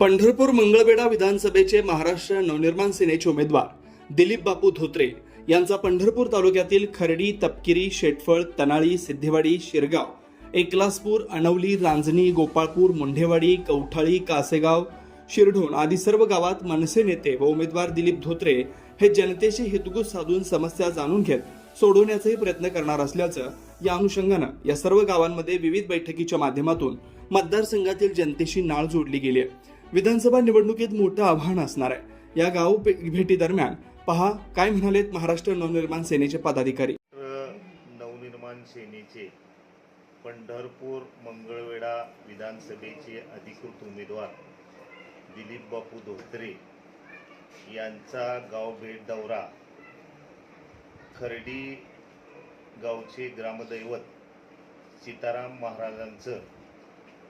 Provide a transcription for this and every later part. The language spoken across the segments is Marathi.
पंढरपूर मंगळवेढा विधानसभेचे महाराष्ट्र नवनिर्माण सेनेचे उमेदवार दिलीप बापू धोत्रे यांचा पंढरपूर तालुक्यातील खर्डी तपकिरी शेटफळ तनाळी सिद्धेवाडी शिरगाव एकलासपूर अणवली रांजणी गोपाळपूर मुंढेवाडी कवठाळी कासेगाव शिरढोण आदी सर्व गावात मनसे नेते व उमेदवार दिलीप धोत्रे हे जनतेशी हितगुज साधून समस्या जाणून घेत सोडवण्याचाही प्रयत्न करणार असल्याचं या अनुषंगानं या सर्व गावांमध्ये विविध बैठकीच्या माध्यमातून मतदारसंघातील जनतेशी नाळ जोडली गेली आहे. विधानसभा निवडणुकीत मोठं आव्हान असणार आहे. या गाव भेटीदरम्यान भेटी दरम्यान पहा काय म्हणालेत महाराष्ट्र नवनिर्माण सेनेचे पदाधिकारी? नवनिर्माण सेनेचे पंढरपूर मंगळवेढा विधानसभेचे अधिकृत उमेदवार दिलीप बापू धोत्रे यांचा गाव भेट दौरा खर्डी गावचे ग्रामदैवत सीताराम महाराजांचं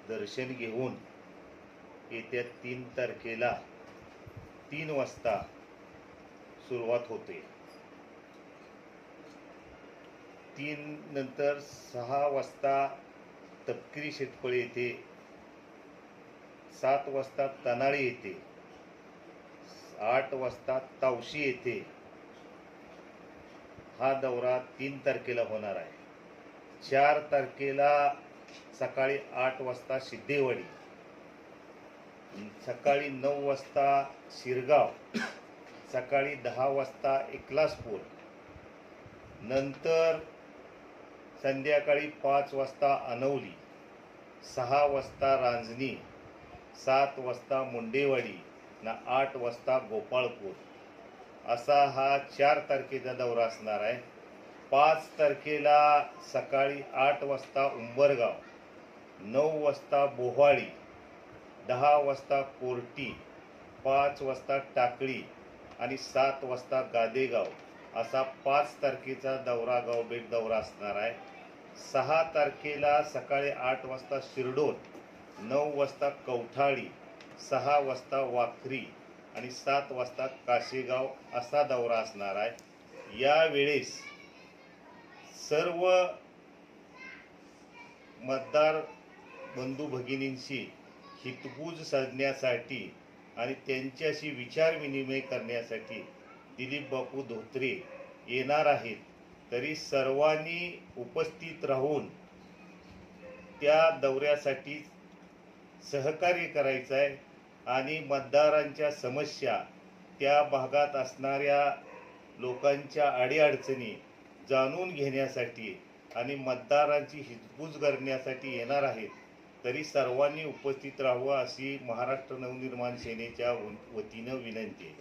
दर्शन घेऊन येत्या तीन तारखेला तीन वाजता सुरुवात होते. तीन नंतर सहा वाजता तपकिरी शेतफळे येते. सात वाजता तनाळी येते. आठ वाजता तावशी येते. हा दौरा तीन तारखेला होणार आहे. चार तारखेला सकाळी आठ वाजता सिद्धेवाडी. सकाळी नऊ वाजता शिरगाव सकाळी दहा वाजता एकलासपूर नंतर संध्याकाळी पाच वाजता अनवली सहा वाजता रांजणी सात वाजता मुंडेवाडी ना आठ वाजता गोपाळपूर. असा हा चार तारखेचा दौरा असणार आहे. पाच तारखेला सकाळी आठ वाजता उंबरगाव नऊ वाजता बोहाळी दहा वाजता कोर्टी पाच वाजता टाकळी आणि सात वाजता गादेगाव असा पाच तारखेचा दौरा गावबेट दौरा असणार आहे. सहा तारखेला सकाळी आठ वाजता शिरडोन नऊ वाजता कवठाळी सहा वाजता वाखरी आणि सात वाजता काशेगाव असा दौरा असणार आहे. यावेळेस सर्व मतदार बंधू भगिनींशी हितगुज साधण्यासाठी आणि त्यांच्याशी विचारविनिमय करण्यासाठी दिलीप बापू धोत्रे येणार आहेत. तरी सर्वांनी उपस्थित राहून त्या दौऱ्यासाठी सहकार्य करायचं आहे आणि मतदारांच्या समस्या त्या भागात असणाऱ्या लोकांच्या अडीअडचणी जाणून घेण्यासाठी आणि मतदारांची हितगुज करण्यासाठी येणार आहेत. तरी सर्वांनी उपस्थित राहावं अशी महाराष्ट्र नवनिर्माण सेनेच्या वतीनं विनंती आहे.